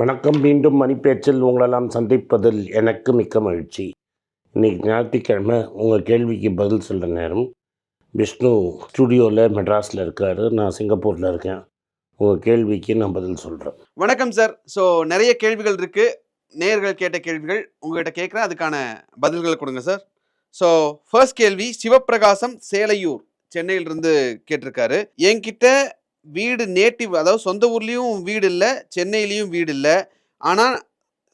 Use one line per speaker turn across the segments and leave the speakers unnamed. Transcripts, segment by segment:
வணக்கம். மீண்டும் மணிப்பேச்சில் உங்களெல்லாம் சந்திப்பதில் எனக்கு மிக்க மகிழ்ச்சி. இன்றைக்கி ஞாயிற்றுக்கிழமை உங்கள் கேள்விக்கு பதில் சொல்கிற நேரம். விஷ்ணு ஸ்டுடியோவில் மெட்ராஸில் இருக்கார். நான் சிங்கப்பூரில் இருக்கேன். உங்கள் கேள்விக்கு நான் பதில் சொல்கிறேன்
வணக்கம் சார். ஸோ நிறைய கேள்விகள் இருக்குது நேர்கள் கேட்ட கேள்விகள் உங்கள்கிட்ட கேட்குறேன். அதுக்கான பதில்களை கொடுங்க சார். ஸோ ஃபர்ஸ்ட் கேள்வி சிவப்பிரகாசம் சேலையூர் சென்னையிலிருந்து கேட்டிருக்காரு. என்கிட்ட வீடு நேட்டிவ் அதாவது சொந்த ஊர்லேயும் வீடு இல்லை சென்னையிலையும் வீடு இல்லை. ஆனால்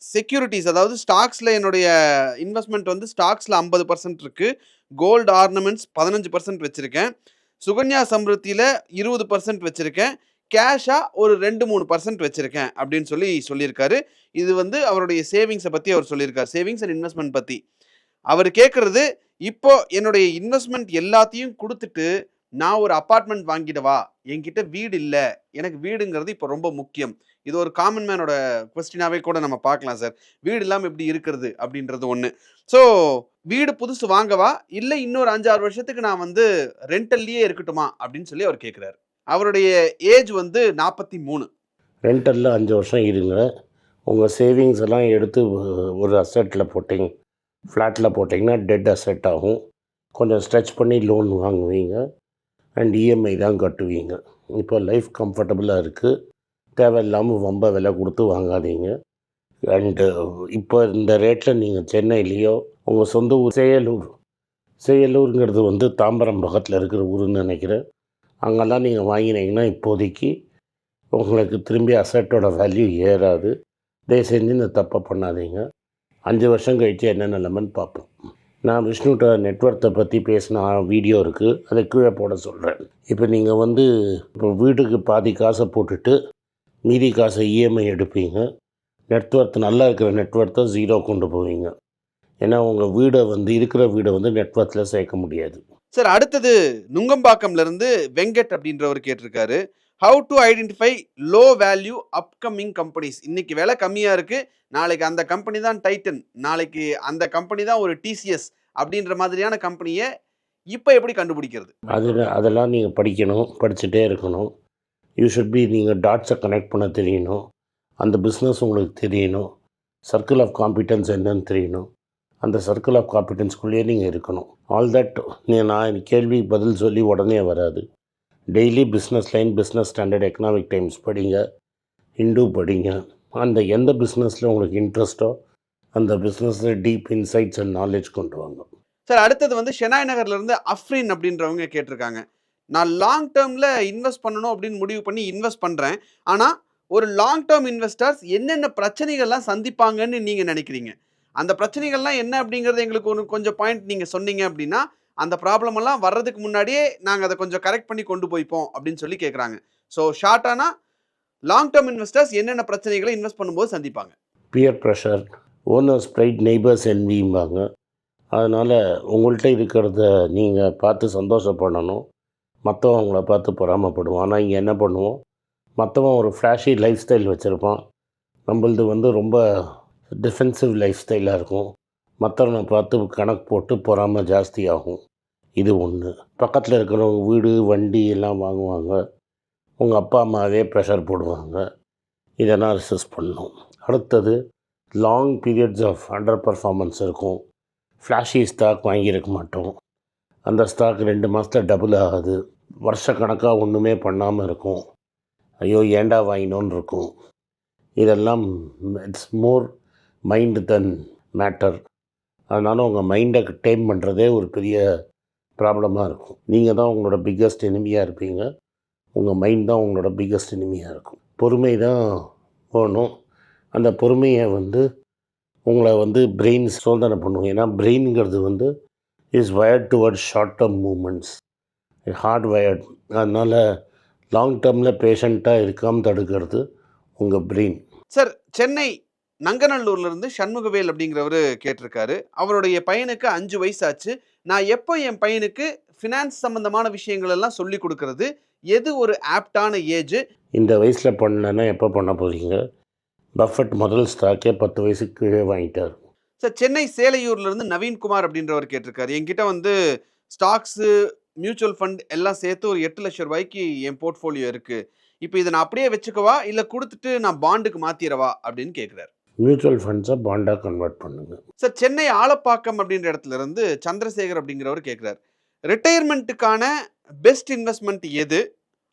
செக்யூரிட்டிஸ் அதாவது ஸ்டாக்ஸில் என்னுடைய இன்வெஸ்ட்மெண்ட் வந்து ஸ்டாக்ஸில் ஐம்பது பர்சன்ட் இருக்குது கோல்டு ஆர்னமெண்ட்ஸ் பதினஞ்சு பர்சன்ட் வச்சுருக்கேன். சுகன்யா சம்ருத்தியில் இருபது பர்சன்ட் வச்சுருக்கேன். கேஷாக ஒரு ரெண்டு மூணு பர்சன்ட் வச்சுருக்கேன் அப்படின்னு சொல்லி சொல்லியிருக்காரு. இது வந்து அவருடைய சேவிங்ஸை பற்றி அவர் சொல்லியிருக்காரு. சேவிங்ஸ் அண்ட் இன்வெஸ்ட்மெண்ட் பற்றி அவர் கேட்குறது இப்போ என்னுடைய இன்வெஸ்ட்மெண்ட் எல்லாத்தையும் கொடுத்துட்டு நான் ஒரு அப்பார்ட்மெண்ட் வாங்கிடவா என்கிட்ட வீடு இல்லை. எனக்கு வீடுங்கிறது இப்போ ரொம்ப முக்கியம். இது ஒரு காமன் மேனோட கொஸ்டினாவே கூட நம்ம பார்க்கலாம் சார் வீடு இல்லாமல் எப்படி இருக்கிறது அப்படின்றது ஒன்று ஸோ வீடு புதுசு வாங்கவா இல்லை இன்னொரு அஞ்சாறு வருஷத்துக்கு நான் வந்து ரெண்டல்லையே இருக்கட்டுமா? அப்படின்னு சொல்லி அவர் கேட்குறாரு அவருடைய ஏஜ் வந்து நாற்பத்தி மூணு.
ரெண்டலில் அஞ்சு வருஷம் இருங்க. உங்கள் சேவிங்ஸ் எல்லாம் எடுத்து ஒரு அசட்டில் போட்டிங்க. ஃப்ளாட்டில் போட்டிங்கன்னா டெட் அசெட் ஆகும். கொஞ்சம் ஸ்ட்ரெச் பண்ணி லோன் வாங்குவீங்க. அண்ட் இஎம்ஐ தான் கட்டுவீங்க. இப்போ லைஃப் கம்ஃபர்டபுளாக இருக்குது தேவையில்லாமல் ரொம்ப விலை கொடுத்து வாங்காதீங்க. அண்டு இப்போ இந்த ரேட்டில் நீங்கள் சென்னையிலேயோ உங்கள் சொந்த ஊர் செயலூர் செயலூருங்கிறது வந்து தாம்பரம் பக்கத்தில் இருக்கிற ஊருன்னு நினைக்கிறேன். அங்கெல்லாம் நீங்கள் வாங்கினீங்கன்னா இப்போதைக்கு உங்களுக்கு திரும்பி அசட்டோட வேல்யூ ஏறாது. தயவு செஞ்சு இந்த தப்பை பண்ணாதீங்க. அஞ்சு வருஷம் கழித்து என்ன நிலமைன்னு பார்ப்போம். நான் விஷ்ணுட்ட நெட்ஒர்த்தை பற்றி பேசின வீடியோ இருக்குது அதை கீழே போட சொல்கிறேன் இப்போ நீங்கள் வந்து இப்போ வீட்டுக்கு பாதி காசை போட்டுட்டு மீதி காசை இஎம்ஐ எடுப்பீங்க. நெட்ஒர்க் நல்லா இருக்கிற நெட்ஒர்க்கை ஜீரோ கொண்டு போவீங்க. ஏன்னா உங்கள் வீடை வந்து இருக்கிற வீடை வந்து நெட்ஒர்க்கில் சேர்க்க முடியாது.
சார் அடுத்தது நுங்கம்பாக்கம்லேருந்து வெங்கட் அப்படின்றவர் கேட்டிருக்காரு. How to identify low value upcoming companies இன்னைக்கு விலை கம்மியாக இருக்குது நாளைக்கு அந்த கம்பெனி தான் டைட்டன் நாளைக்கு அந்த கம்பெனி தான் ஒரு டிசிஎஸ் அப்படின்ற மாதிரியான கம்பெனியை இப்போ எப்படி கண்டுபிடிக்கிறது?
அது அதெல்லாம் நீங்கள் படிக்கணும் படிச்சுட்டே இருக்கணும். யூ ஷுட் பி நீங்கள் டாட்ஸை கனெக்ட் பண்ண தெரியணும். அந்த பிஸ்னஸ் உங்களுக்கு தெரியணும். சர்க்கிள் ஆஃப் காம்பிடன்ஸ் என்னன்னு தெரியணும். அந்த சர்க்கிள் ஆஃப் காம்பிடன்ஸ்குள்ளேயே நீங்கள் இருக்கணும். ஆல் தட் நீ நான் இந்த கேள்வி பதில் சொல்லி உடனே வராது. Daily business line business standard economic times படிங்க ஹிந்து படிங்க. அந்த எந்த பிஸ்னஸில் உங்களுக்கு இன்ட்ரெஸ்ட்டோ அந்த பிஸ்னஸில் டீப் இன்சைட்ஸ் அண்ட் நாலேஜ் கொண்டு வாங்க.
சார் அடுத்தது வந்து ஷெனாய் நகர்ல இருந்து அஃப்ரின் அப்படின்றவங்க கேட்டிருக்காங்க. நான் லாங் டேர்மில் இன்வெஸ்ட் பண்ணணும் அப்படின்னு முடிவு பண்ணி இன்வெஸ்ட் பண்ணுறேன் ஆனால் ஒரு லாங் டேர்ம் இன்வெஸ்டர்ஸ் என்னென்ன பிரச்சனைகள்லாம் சந்திப்பாங்கன்னு நீங்கள் நினைக்கிறீங்க? அந்த பிரச்சனைகள்லாம் என்ன அப்படிங்கறது எங்களுக்கு ஒரு கொஞ்சம் பாயிண்ட் நீங்கள் சொன்னீங்க அப்படின்னா அந்த ப்ராப்ளம் எல்லாம் வர்றதுக்கு முன்னாடியே நாங்கள் அதை கொஞ்சம் கரெக்ட் பண்ணி கொண்டு போய்ப்போம் அப்படின்னு சொல்லி கேட்குறாங்க ஸோ ஷார்ட்டானா லாங் டேர்ம் இன்வெஸ்டர்ஸ் என்னென்ன பிரச்சனைகளை இன்வெஸ்ட் பண்ணும்போது சந்திப்பாங்க.
Peer pressure owners pride neighbours என்விம்பாங்க அதனால் உங்கள்கிட்ட இருக்கிறத நீங்கள் பார்த்து சந்தோஷப்படணும். மற்றவன் பார்த்து பொறாமப்படுவோம். ஆனால் இங்கே என்ன பண்ணுவோம்? மற்றவன் ஒரு ஃப்ளாஷி லைஃப் ஸ்டைல் வச்சுருப்பான். நம்மளது வந்து ரொம்ப டிஃபென்சிவ் லைஃப் ஸ்டைலாக இருக்கும். மற்றவனை பார்த்து கணக்கு போட்டு பொறாமை ஜாஸ்தி ஆகும். இது ஒன்று பக்கத்தில் இருக்கிறவங்க வீடு வண்டி எல்லாம் வாங்குவாங்க. உங்கள் அப்பா அம்மாவே ப்ரெஷர் போடுவாங்க. இதெல்லாம் ரிசஸ் பண்ணும். அடுத்தது long periods of under performance இருக்கும். ஃப்ளாஷி ஸ்டாக் வாங்கியிருக்க மாட்டோம். அந்த ஸ்டாக் ரெண்டு மாதத்தில் டபுள் ஆகுது. வருஷக்கணக்காக ஒன்றுமே பண்ணாமல் இருக்கும். ஐயோ ஏண்டா வாங்கினோன்னு இருக்கும். இதெல்லாம் it's more mind then matter அதனால் உங்கள் மைண்டை டேம் பண்ணுறதே ஒரு பெரிய ப்ராப்ளமாக இருக்கும். நீங்கள் தான் உங்களோட பிக்கஸ்ட் எனிமியாக இருப்பீங்க. உங்கள் மைண்ட் தான் உங்களோட பிக்கஸ்ட் எனிமியாக இருக்கும். பொறுமை தான் வேணும். அந்த பொறுமையை வந்து உங்களை வந்து பிரெயின் சோதனை பண்ணுவோம் ஏன்னா பிரெயின்ங்கிறது வந்து is wired toward short term moments hard wired அதனால் லாங் டேர்மில் பேஷண்ட்டாக இருக்காமல் தடுக்கிறது உங்கள் பிரெயின்
சார் சென்னை நங்கநல்லூர்ல இருந்து சண்முகவேல் அப்படிங்கிறவர் கேட்டிருக்காரு. அவருடைய பையனுக்கு அஞ்சு வயசாச்சு. நான் எப்போ என் பையனுக்கு ஃபினான்ஸ் சம்பந்தமான விஷயங்கள் எல்லாம் சொல்லி கொடுக்கறது? எது ஒரு ஆப்டான ஏஜ்?
இந்த வயசில் பண்ணலன்னா எப்போ பண்ண போகிறீங்க பஃபட் முதல் ஸ்டாக்கே பத்து வயசுக்கு கீழே வாங்கிட்டார்.
சார் சென்னை சேலையூர்ல இருந்து நவீன்குமார் அப்படின்றவர் கேட்டிருக்காரு. என்கிட்ட வந்து ஸ்டாக்ஸு மியூச்சுவல் ஃபண்ட் எல்லாம் சேர்த்து ஒரு எட்டு லட்சம் ரூபாய்க்கு என் போர்ட்ஃபோலியோ இருக்கு. இப்போ இதை நான் அப்படியே வச்சுக்கவா? இல்லை கொடுத்துட்டு நான் பாண்டுக்கு மாத்திரவா? அப்படின்னு கேட்குறாரு.
மியூச்சுவல் ஃபண்ட்ஸை பாண்டாக கன்வெர்ட் பண்ணுங்கள்
சார் சென்னை ஆலப்பாக்கம் அப்படின்ற இடத்துல இருந்து சந்திரசேகர் அப்படிங்கிறவர் கேட்குறாரு ரிட்டையர்மெண்ட்டுக்கான பெஸ்ட் இன்வெஸ்ட்மெண்ட் எது?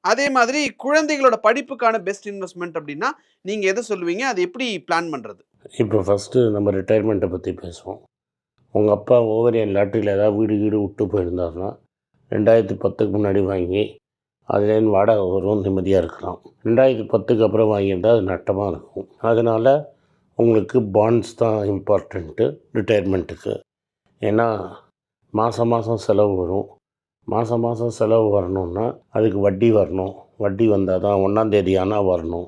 அதே மாதிரி குழந்தைகளோட படிப்புக்கான பெஸ்ட் இன்வெஸ்ட்மெண்ட் அப்படின்னா நீங்கள் எதை சொல்லுவீங்க? அது எப்படி பிளான் பண்ணுறது
இப்போ ஃபஸ்ட்டு நம்ம ரிட்டையர்மெண்ட்டை பற்றி பேசுவோம். உங்கள் அப்பா ஓவரியன் லாட்ரியில் ஏதாவது வீடு வீடு விட்டு போயிருந்தாருன்னா ரெண்டாயிரத்தி பத்துக்கு முன்னாடி வாங்கி அதுலேருந்து வாடகை வரும் நிம்மதியாக இருக்கலாம். ரெண்டாயிரத்தி பத்துக்கு அப்புறம் வாங்கியிருந்தால் அது நட்டமாக இருக்கும். அதனால் உங்களுக்கு பாண்ட்ஸ் தான் இம்பார்ட்டண்ட்டு ரிட்டையர்மெண்ட்டுக்கு ஏன்னா மாதம் மாதம் செலவு வரும். மாதம் மாதம் செலவு வரணும்னா அதுக்கு வட்டி வரணும். வட்டி வந்தால் தான் ஒன்றாந்தேதி ஆனால் வரணும்.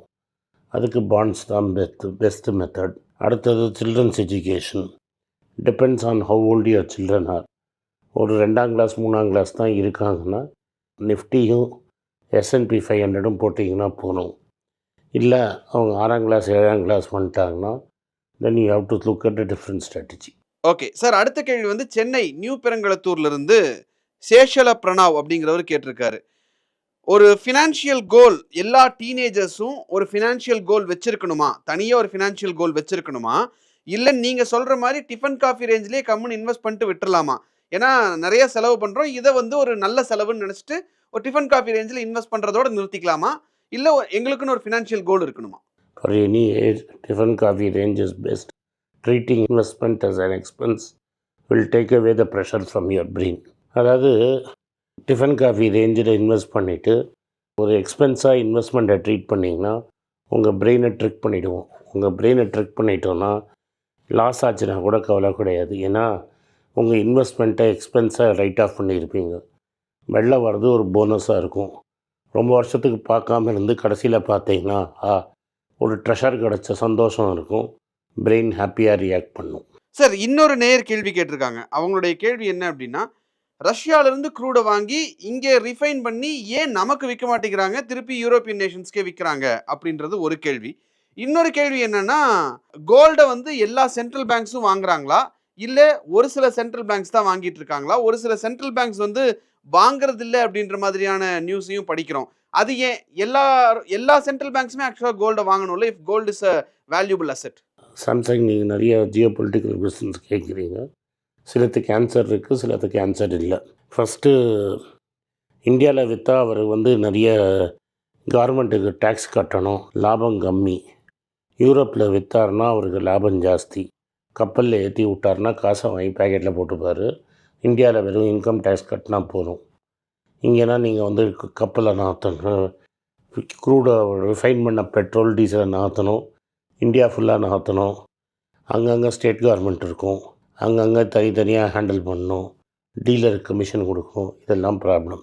அதுக்கு பாண்ட்ஸ் தான் பெஸ்ட் பெஸ்ட்டு மெத்தட் அடுத்தது children's education depends on how old your children are ஒரு ரெண்டாம் கிளாஸ் மூணாம் கிளாஸ் தான் இருக்காங்கன்னா நிஃப்டியும் எஸ்என்பி ஃபைவ் ஹண்ட்ரடும் போட்டிங்கன்னா போகணும் இல்லை அவங்க ஆறாம் கிளாஸ் ஏழாம் கிளாஸ் வந்துட்டாங்கன்னா then you have to look at a different strategy
okay sir அடுத்த கேள்வி வந்து சென்னை நியூ பெருங்கலத்தூர்லேருந்து சேஷல பிரணாவ் அப்படிங்கிறவர் கேட்டிருக்காரு. ஒரு ஃபினான்ஷியல் கோல் எல்லா டீனேஜர்ஸும் ஒரு ஃபினான்ஷியல் கோல் வச்சிருக்கணுமா? தனியாக ஒரு ஃபினான்ஷியல் கோல் வச்சிருக்கணுமா? இல்லை நீங்கள் சொல்கிற மாதிரி டிஃபன் காஃபி ரேஞ்சிலே கம்முன்னு இன்வெஸ்ட் பண்ணிட்டு விட்டுறலாமா? ஏன்னா நிறைய செலவு பண்ணுறோம் இதை வந்து ஒரு நல்ல செலவுன்னு நினச்சிட்டு ஒரு டிஃபன் காஃபி ரேஞ்சில் இன்வெஸ்ட் பண்ணுறதோட நிறுத்திக்கலாமா? இல்லை எங்களுக்குன்னு ஒரு ஃபினான்ஷியல் கோல் இருக்கணுமா?
For any age Tiffin coffee range is best treating investment as an expense will take away the pressure from your brain. அதாவது டிஃபன் காஃபி ரேஞ்சில் இன்வெஸ்ட் பண்ணிவிட்டு ஒரு எக்ஸ்பென்ஸாக இன்வெஸ்ட்மெண்ட்டை ட்ரீட் பண்ணிங்கன்னா உங்கள் பிரெயினை ட்ரிக் பண்ணிவிடுவோம் உங்கள் பிரெயினை ட்ரிக் பண்ணிட்டோன்னா லாஸ் ஆச்சுன்னா கூட கவலை கிடையாது. ஏன்னா உங்கள் இன்வெஸ்ட்மெண்ட்டை எக்ஸ்பென்ஸாக ரைட் ஆஃப் பண்ணியிருப்பீங்க. வெளில வர்றது ஒரு போனஸாக இருக்கும். ரொம்ப வருஷத்துக்கு பார்க்காம இருந்து கடைசியில் பார்த்தீங்கன்னா ஆ ஒரு ட்ரெஷர் கிடச்ச சந்தோஷம் இருக்கும். பிரெயின் ஹாப்பியாக ரியாக்ட் பண்ணும்.
சார் இன்னொரு நேயர் கேள்வி கேட்டிருக்காங்க. அவங்களுடைய கேள்வி என்ன அப்படின்னா ரஷ்யால இருந்து க்ரூடை வாங்கி இங்கே ரிஃபைன் பண்ணி ஏன் நமக்கு விற்க மாட்டேங்கிறாங்க? திருப்பி யூரோப்பியன் நேஷன்ஸ்க்கே விற்கிறாங்க அப்படின்றது ஒரு கேள்வி. இன்னொரு கேள்வி என்னென்னா கோல்டை வந்து எல்லா சென்ட்ரல் பேங்க்ஸும் வாங்குறாங்களா? இல்லை ஒரு சில சென்ட்ரல் பேங்க்ஸ் தான் வாங்கிட்டு இருக்காங்களா? ஒரு சில சென்ட்ரல் பேங்க்ஸ் வந்து வாங்குறது இல்லை அப்படின்ற மாதிரியான நியூஸையும் படிக்கிறோம். அது ஏன் எல்லா எல்லா சென்ட்ரல் பேங்க்ஸுமே ஆக்சுவலாக கோல்டை வாங்கணும்ல? If gold is a valuable asset
Samsung நீங்கள் நிறைய ஜியோ பொலிட்டிக்கல் கொஸ்டின்ஸ் கேட்குறீங்க. சிலத்துக்கு கேன்சர் இருக்குது சிலது கேன்சர் இல்லை. ஃபஸ்ட்டு இந்தியாவில் விற்றா அவர் வந்து நிறைய கவர்மெண்ட்டுக்கு டேக்ஸ் கட்டணும். லாபம் கம்மி. யூரோப்பில் விற்றாருன்னா அவருக்கு லாபம் ஜாஸ்தி. கப்பலில் ஏற்றி விட்டாருனா காசை வாங்கி பேக்கெட்டில் போட்டுப்பார். இந்தியாவில் வெறும் இன்கம் டேக்ஸ் கட்டினா போதும். இங்கேனா நீங்கள் வந்து க- கப்பலை நாற்றணும் க்ரூடை ரிஃபைன் பண்ண பெட்ரோல் டீசலை நாற்றணும் இந்தியா ஃபுல்லாக நகர்த்தணும் அங்கங்கே ஸ்டேட் கவர்மெண்ட் இருக்கும். அங்கங்கே தனித்தனியாக ஹேண்டில் பண்ணணும். டீலருக்கு கமிஷன் கொடுக்கும். இதெல்லாம் ப்ராப்ளம்.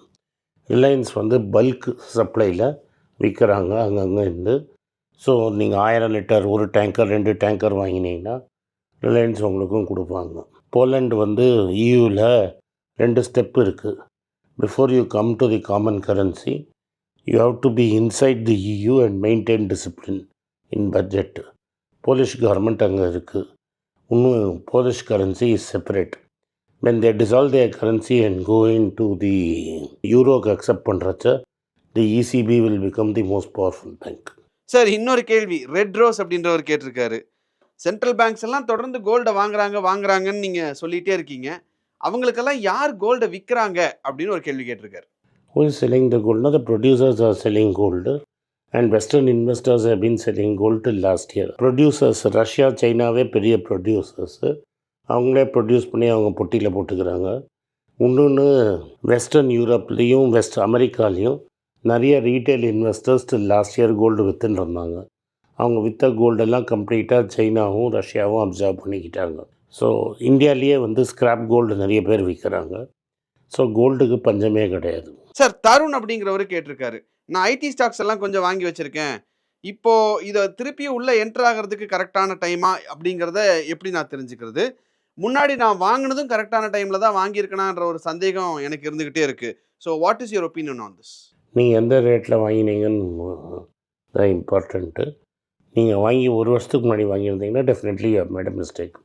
ரிலையன்ஸ் வந்து பல்க் சப்ளையில் விற்கிறாங்க அங்கங்கே இருந்து. ஸோ நீங்கள் ஆயிரம் லிட்டர் ஒரு டேங்கர் ரெண்டு டேங்கர் வாங்கினீங்கன்னா ரிலையன்ஸ் உங்களுக்கும் கொடுப்பாங்க. போலண்ட் வந்து இயூவில் ரெண்டு ஸ்டெப் இருக்குது before you come to the common currency you have to be inside the EU and maintain discipline in budget Polish government அங்கே இருக்குது இன்னும் Polish currency is separate when they dissolve their currency and go to the யூரோக்கு accept பண்ணுறச்ச the ECB will become the most powerful bank
sir இன்னொரு கேள்வி. Red rose அப்படின்றவர் கேட்டிருக்காரு. Central banks எல்லாம் தொடர்ந்து கோல்டை வாங்குறாங்க வாங்குறாங்கன்னு நீங்கள் சொல்லிகிட்டே இருக்கீங்க. அவங்களுக்கெல்லாம் யார் கோல்டை விற்கிறாங்க அப்படின்னு ஒரு கேள்வி கேட்டிருக்காரு.
Who is selling the gold? The producers are selling gold and western investors investors selling gold last year producers Russia சைனாவே பெரிய ப்ரொடியூசர்ஸு அவங்களே ப்ரொடியூஸ் பண்ணி அவங்க பொட்டியில் போட்டுக்கிறாங்க. இன்னொன்று வெஸ்டர்ன் யூரோப்லேயும் வெஸ்ட் அமெரிக்காலேயும் நிறைய retail investors last year gold விற்றுன்னு இருந்தாங்க. அவங்க விற்ற கோல்டெல்லாம் கம்ப்ளீட்டாக சைனாவும் ரஷ்யாவும் அப்சர்வ் பண்ணிக்கிட்டாங்க. ஸோ இந்தியாவிலேயே வந்து ஸ்கிராப் கோல்டு நிறைய பேர் விற்கிறாங்க ஸோ கோல்டுக்கு பஞ்சமே கிடையாது.
சார் தருண் அப்படிங்கிறவர் கேட்டிருக்காரு. நான் ஐடி ஸ்டாக்ஸ் எல்லாம் கொஞ்சம் வாங்கி வச்சிருக்கேன். இப்போ இதை திருப்பி உள்ள என்டர் ஆகிறதுக்கு கரெக்டான டைமா அப்படிங்கிறத எப்படி நான் தெரிஞ்சுக்கிறது? முன்னாடி நான் வாங்கினதும் கரெக்டான டைம்ல தான் வாங்கியிருக்கேனான்ற ஒரு சந்தேகம் எனக்கு இருந்துகிட்டே இருக்கு. So what is your opinion on this
நீங்கள் எந்த ரேட்டில் வாங்கினீங்கன்னு தான் இம்பார்ட்டண்ட்டு நீங்கள் வாங்கி ஒரு வருஷத்துக்கு முன்னாடி வாங்கியிருந்தீங்கன்னா definitely you made a mistake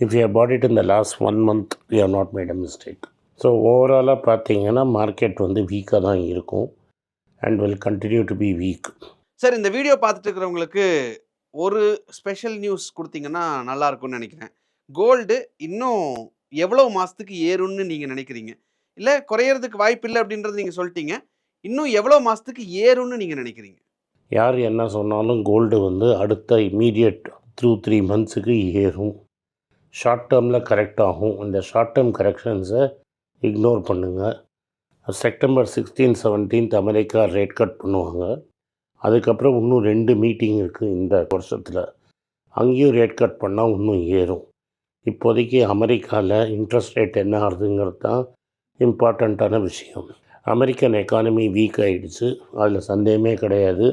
if you bought it இந்த last one month you have not made a mistake so ஓவராலாக பார்த்தீங்கன்னா மார்க்கெட் வந்து வீக்காக தான் இருக்கும். And will continue to be weak
sir இந்த வீடியோ பார்த்துட்டு இருக்கிறவங்களுக்கு ஒரு ஸ்பெஷல் நியூஸ் கொடுத்தீங்கன்னா நல்லா இருக்கும்னு நினைக்கிறேன். கோல்டு இன்னும் எவ்வளோ மாதத்துக்கு ஏறும்னு நீங்கள் நினைக்கிறீங்க? இல்லை குறையிறதுக்கு வாய்ப்பு இல்லை அப்படின்றது நீங்கள் சொல்லிட்டீங்க. இன்னும் எவ்வளோ மாதத்துக்கு ஏறும்னு நீங்கள் நினைக்கிறீங்க?
யார் என்ன சொன்னாலும் கோல்டு வந்து அடுத்த இமீடியட் த்ரூ த்ரீ மந்த்ஸுக்கு ஏறும். ஷார்ட் டேர்மில் கரெக்ட் ஆகும். இந்த ஷார்ட் டேர்ம் கரெக்ஷன்ஸை இக்னோர் பண்ணுங்கள் September sixteen seventeenth America rate cut பண்ணுவாங்க. அதுக்கப்புறம் இன்னும் ரெண்டு மீட்டிங் இருக்குது இந்த வருஷத்தில். அங்கேயும் ரேட் கட் பண்ணால் இன்னும் ஏறும். இப்போதைக்கு அமெரிக்காவில் இன்ட்ரெஸ்ட் ரேட் என்ன ஆகுதுங்கிறது தான் இம்பார்ட்டண்ட்டான விஷயம். அமெரிக்கன் எக்கானமி வீக் ஆகிடுச்சு அதில் சந்தேகமே கிடையாது.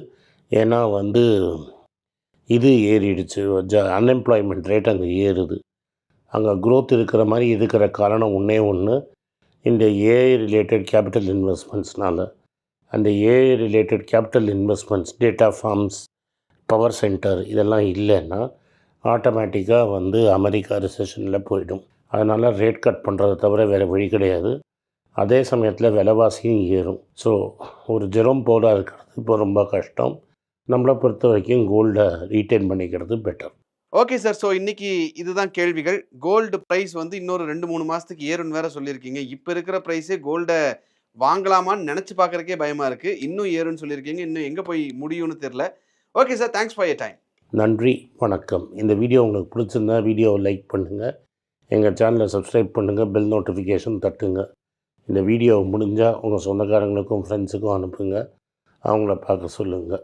ஏன்னா வந்து இது ஏறிடுச்சு. ஜ அன்எம்ப்ளாய்மெண்ட் ரேட் அங்கே ஏறுது. அங்கே க்ரோத் இருக்கிற மாதிரி இருக்கிற காரணம் ஒன்றே ஒன்று இந்த ஏஐ ரிலேட்டட் கேபிட்டல் இன்வெஸ்ட்மெண்ட்ஸ்னால் அந்த AI related capital investments data farms power center இதெல்லாம் இல்லைன்னா ஆட்டோமேட்டிக்காக வந்து அமெரிக்கா ரிசெஷனில் போயிடும். அதனால் ரேட் கட் பண்ணுறதை தவிர வேறு வழி கிடையாது. அதே சமயத்தில் விலைவாசியும் ஏறும். ஸோ ஒரு ஜெரம் போலாக இருக்கிறது இப்போ ரொம்ப கஷ்டம். நம்மளை பொறுத்த வரைக்கும் கோல்டை ரீட்டைன் பண்ணிக்கிறது பெட்டர்
ஓகே சார் ஸோ இன்னைக்கு இதுதான் கேள்விகள். கோல்டு ப்ரைஸ் வந்து இன்னொரு ரெண்டு மூணு மாசத்துக்கு ஏறும்னு வேற சொல்லியிருக்கீங்க. இப்போ இருக்கிற ப்ரைஸே கோல்டை வாங்கலாமான்னு நினச்சி பார்க்கறக்கே பயமா இருக்கு. இன்னும் ஏறும்னு சொல்லியிருக்கீங்க. இன்னும் எங்கே போய் முடியும்னு தெரில okay sir thanks for your time
நன்றி. வணக்கம். இந்த வீடியோ உங்களுக்கு பிடிச்சிருந்தா வீடியோவை லைக் பண்ணுங்கள் எங்கள் சேனலை சப்ஸ்கிரைப் பண்ணுங்கள் பெல் நோட்டிஃபிகேஷன் தட்டுங்க. இந்த வீடியோ முடிஞ்சால் உங்கள் சொந்தக்காரங்களுக்கும் ஃப்ரெண்ட்ஸுக்கும் அனுப்புங்க. அவங்கள பார்க்க சொல்லுங்கள்